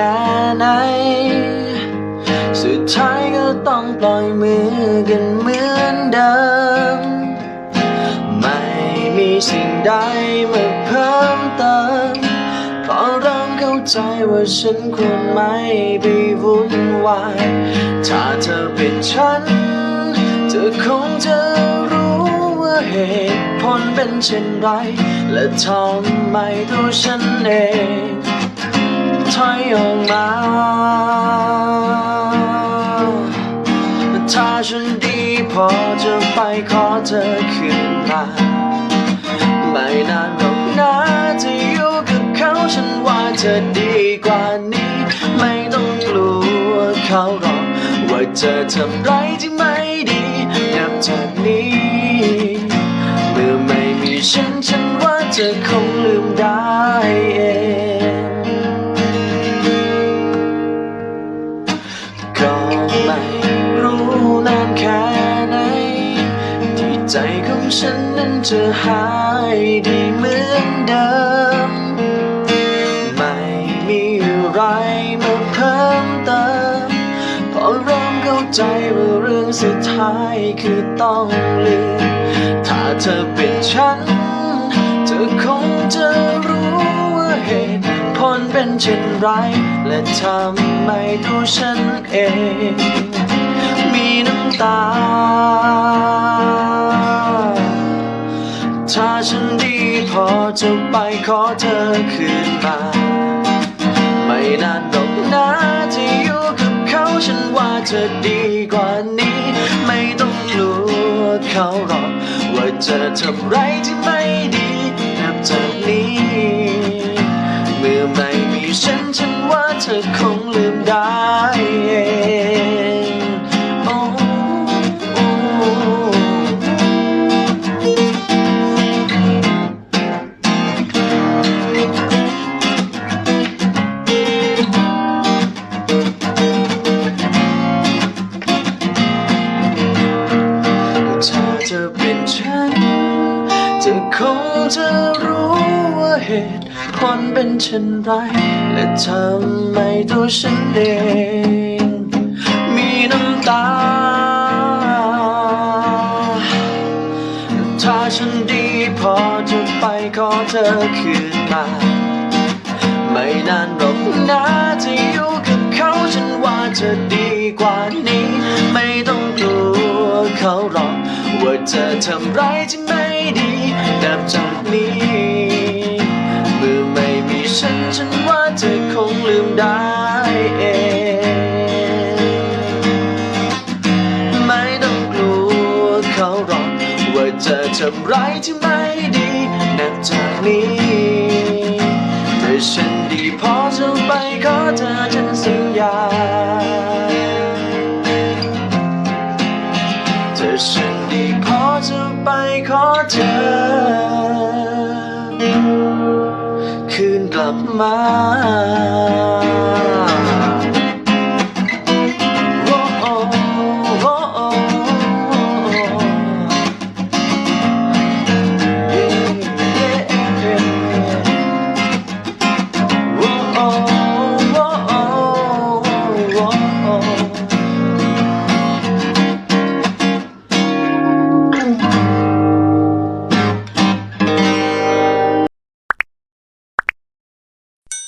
ค่ไหน สุดท้ายก็ต้องปล่อยมือกันเหมือนเดิม ไม่มีสิ่งใดมาเพิ่มเติมเพราะเริ่มเข้าใจว่าฉันควรไม่ไปวุ่นวาย ถ้าเธอเป็นฉัน เธอคงจะรู้ว่าเหตุผลเป็นเช่นไร และทำไมตัวฉันเอง อยออกมา ถ้าฉันดีพอจะไปขอเธอคืนมาไม่นานหรอกนะจะอยู่กับเขาฉันว่าเธอดีกว่านี้ ไม่ต้องกลัวเขาหรอก ว่าจะทำไรที่ไม่ดีนับจากนี้ เมื่อไม่มีฉันฉันว่าเธอคงลืมได้ ใจของฉันนั้นจะหายดีเหมือนเดิม ไม่มีอะไรมาเพิ่มเติม พอเริ่มเข้าใจว่าเรื่องสุดท้ายคือต้องลืม ถ้าเธอเป็นฉัน เธอคงจะรู้ว่าเหตุผลเป็นเช่นไร และทำไมตัวฉันเอง มีน้ำตา จะไปขอเธอคืนมา ไม่นานหรอกนะที่อยู่กับเขาฉันว่าเธอดีกว่านี้ ไม่ต้องกลัวเขาหรอกว่าจะทำไรที่ไม่ดี จะรู้ว่าเหตุผลเป็นเช่นไร และทำไมตัวฉันเอง มีน้ำตา ถ้าฉันดีพอจะไปขอเธอคืนมา ไม่นานหรอกนะจะอยู่กับเขาฉันว่าเธอดีกว่านี้ ไม่ต้องกลัวเขาหรอกว่าจะทำไรที่ไม่ดี นับจากนี้ เมื่อไม่มีฉันฉันว่าเธอคงลืมได้เองไม่ต้องกลัวเขาหรอกว่าจะทำไรที่ไม่ดีนับจากนี้เมื่อฉันดีพอจะไปขอเธอฉันสัญญา คืนกลับมา